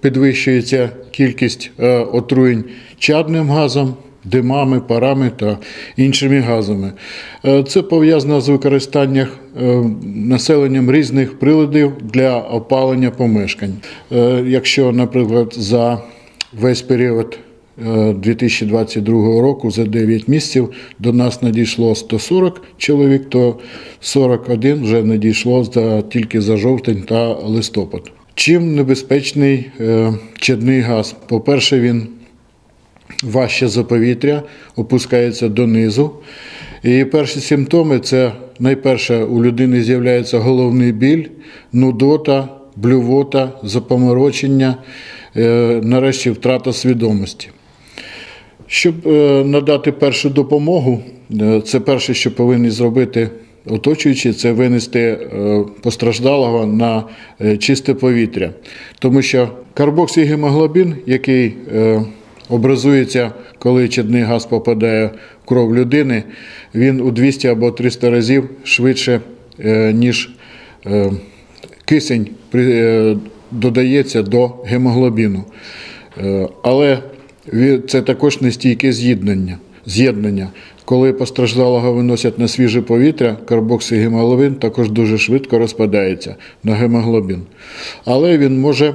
підвищується кількість е, отруєнь чадним газом, димами, парами та іншими газами. Е, Це пов'язано з використанням е, населенням різних приладів для опалення помешкань. Якщо, наприклад, за весь період е, 2022 року за 9 місяців до нас надійшло 140 чоловік, то 41 вже надійшло за, тільки за жовтень та листопад. Чим небезпечний е, чадний газ? По-перше, він важче за повітря, опускається донизу. І перші симптоми це найперше у людини з'являється головний біль, нудота, блювота, запоморочення, е, нарешті втрата свідомості. Щоб е, надати першу допомогу, це перше, що повинні зробити оточуючі, це винести е, постраждалого на е, чисте повітря. Тому що карбоксигемоглобін, який е, образується, коли чадний газ попадає в кров людини, він у 200 або 300 разів швидше, ніж кисень додається до гемоглобіну. Але це також нестійке з'єднання. Коли постраждалого виносять на свіже повітря, карбоксигемоглобін також дуже швидко розпадається на гемоглобін. Але він може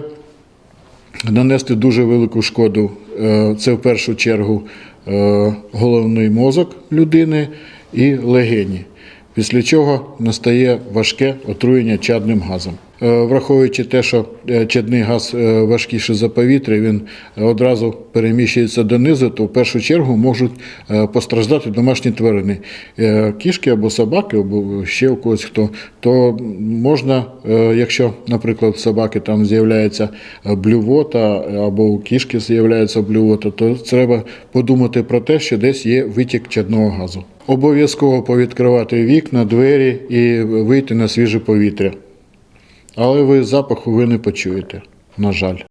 нанести дуже велику шкоду. Е, Це в першу чергу е, головний мозок людини і легені. Після чого настає важке отруєння чадним газом. Е, Враховуючи те, що е, чадний газ е, важкіший за повітря, він одразу переміщується донизу, то в першу чергу можуть постраждати домашні тварини. Кішки або собаки, або ще у когось хто, то можна, якщо, наприклад, у собаки там з'являється блювота або у кішки з'являється блювота, то треба подумати про те, що десь є витік чадного газу. Обов'язково повідкривати вікна, двері і вийти на свіже повітря. Але ви запаху ви не почуєте, на жаль.